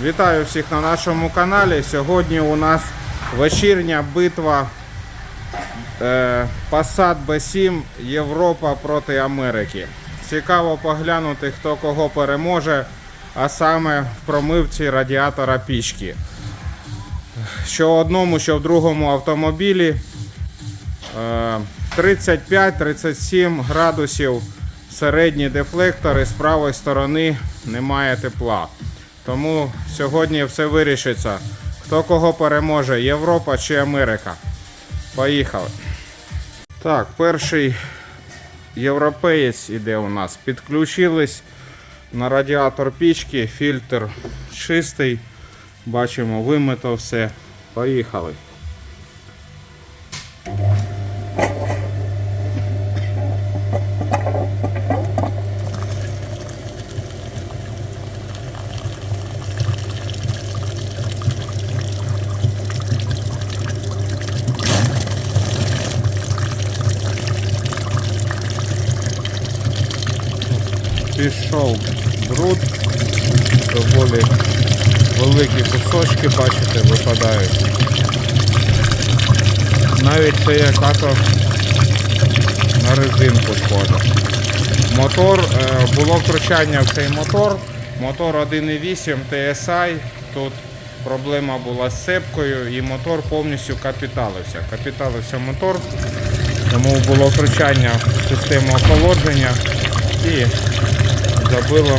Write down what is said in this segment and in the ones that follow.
Вітаю всіх на нашому каналі. Сьогодні у нас вечірня битва е, Passat B7 Європа проти Америки. Цікаво поглянути, хто кого переможе, а саме в промивці радіатора пічки. Що в одному, що в другому автомобілі е, 35-37 градусів середні дефлектори, з правої сторони немає тепла. Тому сьогодні все вирішиться. Хто кого переможе, Європа чи Америка. Поїхали. Так, перший європеєць іде у нас. Підключились на радіатор пічки, фільтр чистий. Бачимо, вимито все. Поїхали. Пішов бруд, доволі великі кусочки, бачите, випадають. Навіть це яка-то на резинку схоже. Мотор, е, було втручання в цей мотор. Мотор 1.8 TSI. Тут проблема була з цепкою і мотор повністю капіталився. Капіталився мотор, тому було втручання в систему охолодження і забило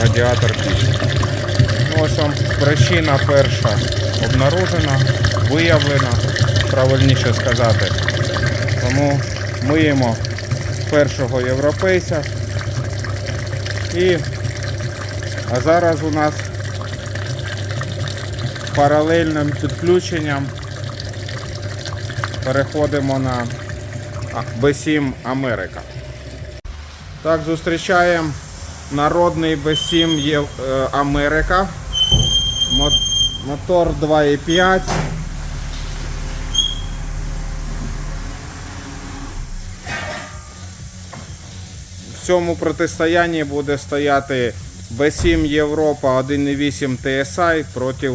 радіатор пічки. Ну, ось вам причина перша обнаружена, виявлена, правильніше сказати. Тому миємо першого європейця. І а зараз у нас паралельним підключенням переходимо на а, B7 Америка. Так, зустрічаємо народний B7 є е, Америка. Мотор 2.5. В цьому протистоянні буде стояти B7 Європа 1.8 TSI проти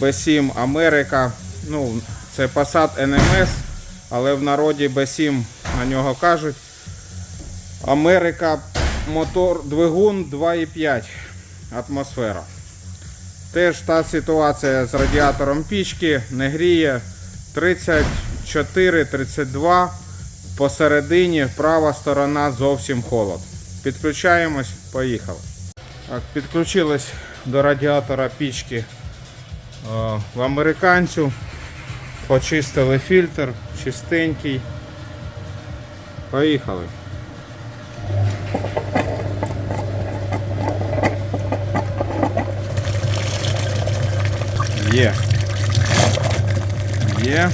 B7 Америка. Ну, це Passat NMS, але в народі B7 на нього кажуть. Америка мотор двигун 2,5 атмосфера. Теж та ситуація з радіатором пічки не гріє 34-32. Посередині права сторона зовсім холод. Підключаємось, поїхали. Так, підключились до радіатора пічки е, в американцю. Почистили фільтр, чистенький. Поїхали. Є. Є.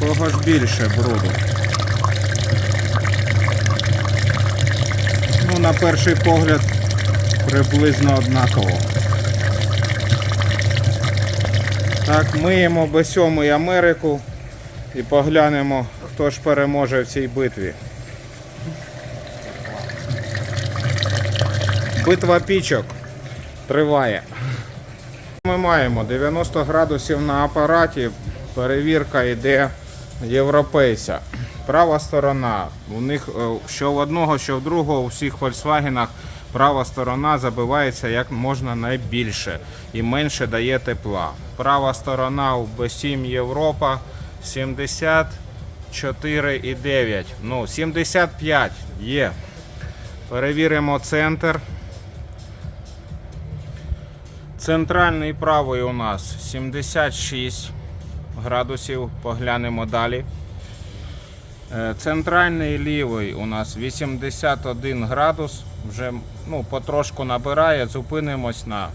Кого ж більше бруду. Ну, на перший погляд приблизно однаково. Так, миємо B7 Америку і поглянемо, хто ж переможе в цій битві. Битва пічок триває. Ми маємо 90 градусів на апараті. Перевірка йде європейця. Права сторона. У них е, що в одного, що в другого, у всіх Volkswagen права сторона забивається як можна найбільше і менше дає тепла. Права сторона у B7 Європа 74,9. Ну, 75 є. Перевіримо центр. Центральний правий у нас 76 градусів, поглянемо далі. Е, Центральний лівий у нас 81 градус, вже ну, потрошку набирає, зупинимось на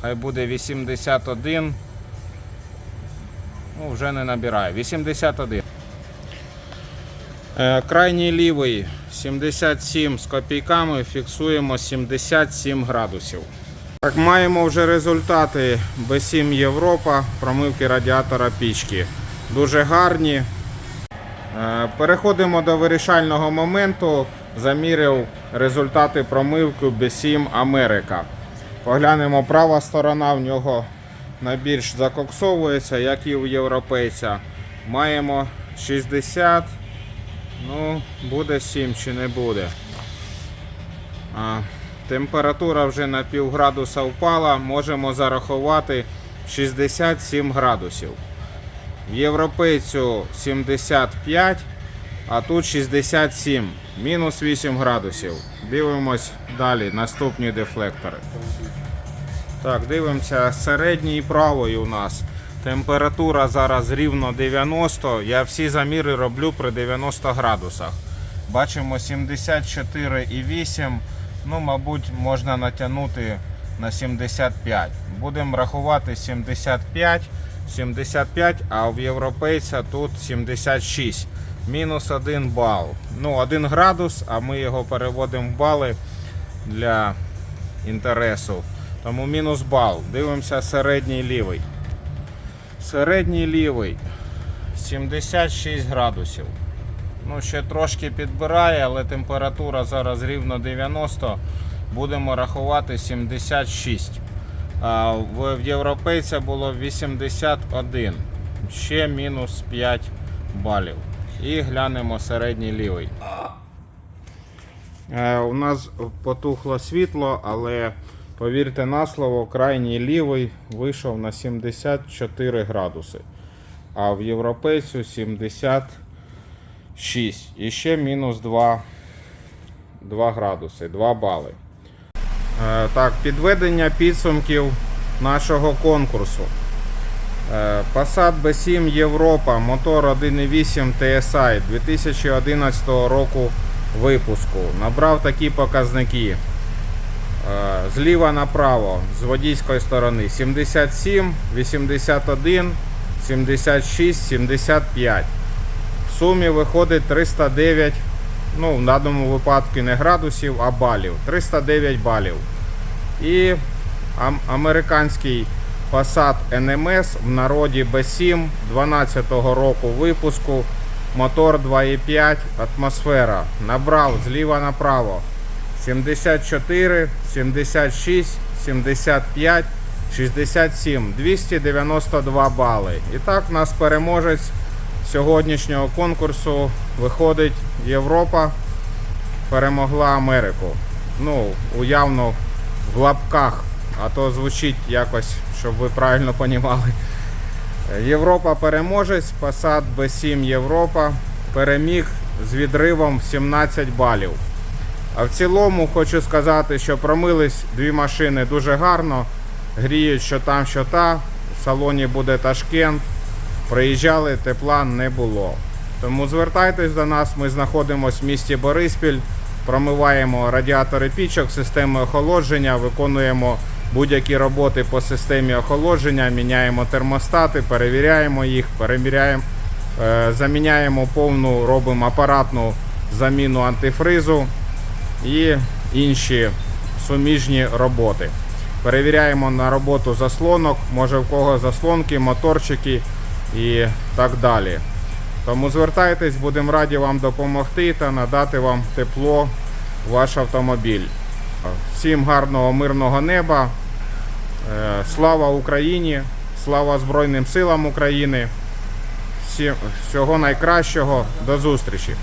хай буде 81. Ну, вже не набирає. 81. Е, Крайній лівий 77 з копійками, фіксуємо 77 градусів. Так, маємо вже результати B7 Європа, промивки радіатора пічки. Дуже гарні. Е, Переходимо до вирішального моменту. Заміряв результати промивки B7 Америка. Поглянемо права сторона, в нього найбільш закоксовується, як і у європейця. Маємо 60, ну, буде 7 чи не буде. А, температура вже на пів градуса впала, можемо зарахувати 67 градусів. В європейцю 75, а тут 67, мінус 8 градусів. Дивимось далі, наступні дефлектори. Так, дивимося середній правий у нас. Температура зараз рівно 90. Я всі заміри роблю при 90 градусах. Бачимо 74,8. Ну, мабуть, можна натягнути на 75. Будемо рахувати 75, 75, а в європейця тут 76. Мінус 1 бал. Ну, 1 градус, а ми його переводимо в бали для інтересу. Тому мінус бал. Дивимося середній лівий. Середній лівий 76 градусів. Ну, ще трошки підбирає, але температура зараз рівно 90. Будемо рахувати 76. А в, європейця було 81. Ще мінус 5 балів. І глянемо середній лівий. Е, У нас потухло світло, але повірте на слово, крайній лівий вийшов на 74 градуси, а в європейцю 76. І ще мінус 2, 2 градуси, 2 бали. Е, Так, підведення підсумків нашого конкурсу. Е, Passat B7 Європа, мотор 1.8 TSI 2011 року випуску. Набрав такі показники. Е, Зліва направо, з водійської сторони 77, 81, 76, 75. Сумі виходить 309, ну в даному випадку не градусів, а балів. 309 балів. І американський Passat NMS в народі B7 12 року випуску. Мотор 2.5 атмосфера. Набрав зліва направо 74, 76, 75, 67, 292 бали. І так, у нас переможець сьогоднішнього конкурсу виходить Європа. Перемогла Америку. Ну, уявно в лапках, а то звучить якось, щоб ви правильно понімали. Європа переможець, Passat B7 Європа переміг з відривом 17 балів. А в цілому хочу сказати, що промились дві машини дуже гарно. Гріють, що там, що та. В салоні буде Ташкент. Приїжджали, тепла не було. Тому звертайтесь до нас, ми знаходимося в місті Бориспіль, промиваємо радіатори пічок, системи охолодження, виконуємо будь-які роботи по системі охолодження, міняємо термостати, перевіряємо їх, перевіряємо, е, заміняємо повну, робимо апаратну заміну антифризу і інші суміжні роботи. Перевіряємо на роботу заслонок, може в кого заслонки, моторчики і так далі. Тому звертайтесь, будемо раді вам допомогти та надати вам тепло в ваш автомобіль. Всім гарного мирного неба. Е, Слава Україні! Слава Збройним силам України! Всім всього найкращого, до зустрічі!